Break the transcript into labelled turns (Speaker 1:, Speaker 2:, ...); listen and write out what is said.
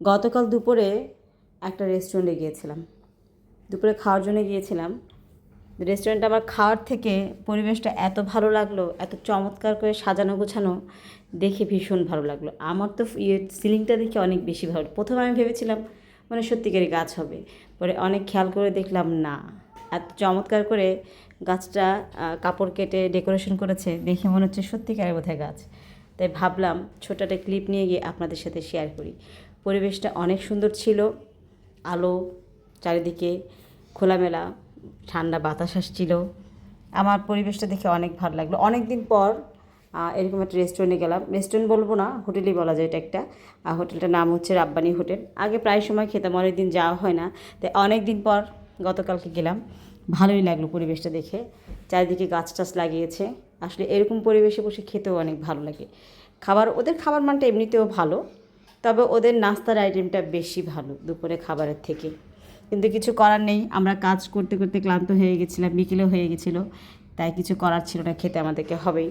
Speaker 1: গতকাল দুপুরে একটা রেস্টুরেন্টে গিয়েছিলাম। দুপুরে খাওয়ার জন্য গিয়েছিলাম। রেস্টুরেন্টে আমার খাওয়ার থেকে পরিবেশটা এত ভালো লাগল, এত চমৎকার করে সাজানো গোছানো, দেখে ভীষণ ভালো লাগল। আমার তো ইয়ে সিলিংটা দেখে অনেক বেশি ভালো প্রথমে আমি ভেবেছিলাম মানে সত্যিকারই গাছ হবে। পরে অনেক খেয়াল করে দেখলাম, না। এত চমৎকার করে গাছটা কাপড় কেটে ডেকোরেশন করেছে, দেখে মনে হচ্ছে সত্যিকারের বোধহয় গাছ। তাই ভাবলাম ছোট একটা ক্লিপ নিয়ে গিয়ে আপনাদের সাথে শেয়ার করি। পরিবেশটা অনেক সুন্দর ছিল, আলো চারিদিকে খোলামেলা, ঠান্ডা বাতাস আসছিল। আমার পরিবেশটা দেখে অনেক ভালো লাগল। অনেক দিন পর এরকম একটা রেস্টুরেন্টে গেলাম। রেস্টুরেন্ট বলব না, হোটেলই বলা যায় এটা একটা। আর হোটেলটার নাম হচ্ছে রাব্বানি হোটেল। আগে প্রায় সময় খেতাম অনেক দিন যাওয়া হয় না। তাই অনেক দিন পর গতকালকে গেলাম। ভালোই লাগল পরিবেশটা দেখে। চারিদিকে গাছ টাছ লাগিয়েছে। আসলে এরকম পরিবেশে বসে খেতেও অনেক ভালো লাগে। খাবার, ওদের খাবার মানটা এমনিতেও ভালো, তবে ওদের নাস্তার আইটেমটা বেশি ভালো দুপুরে খাবারের থেকে। কিন্তু কিছু করার নেই, আমরা কাজ করতে করতে ক্লান্ত হয়ে গেছিলাম, বিকেলেও হয়ে গেছিল, তাই কিছু করার ছিল না, খেতে আমাদেরকে হবেই।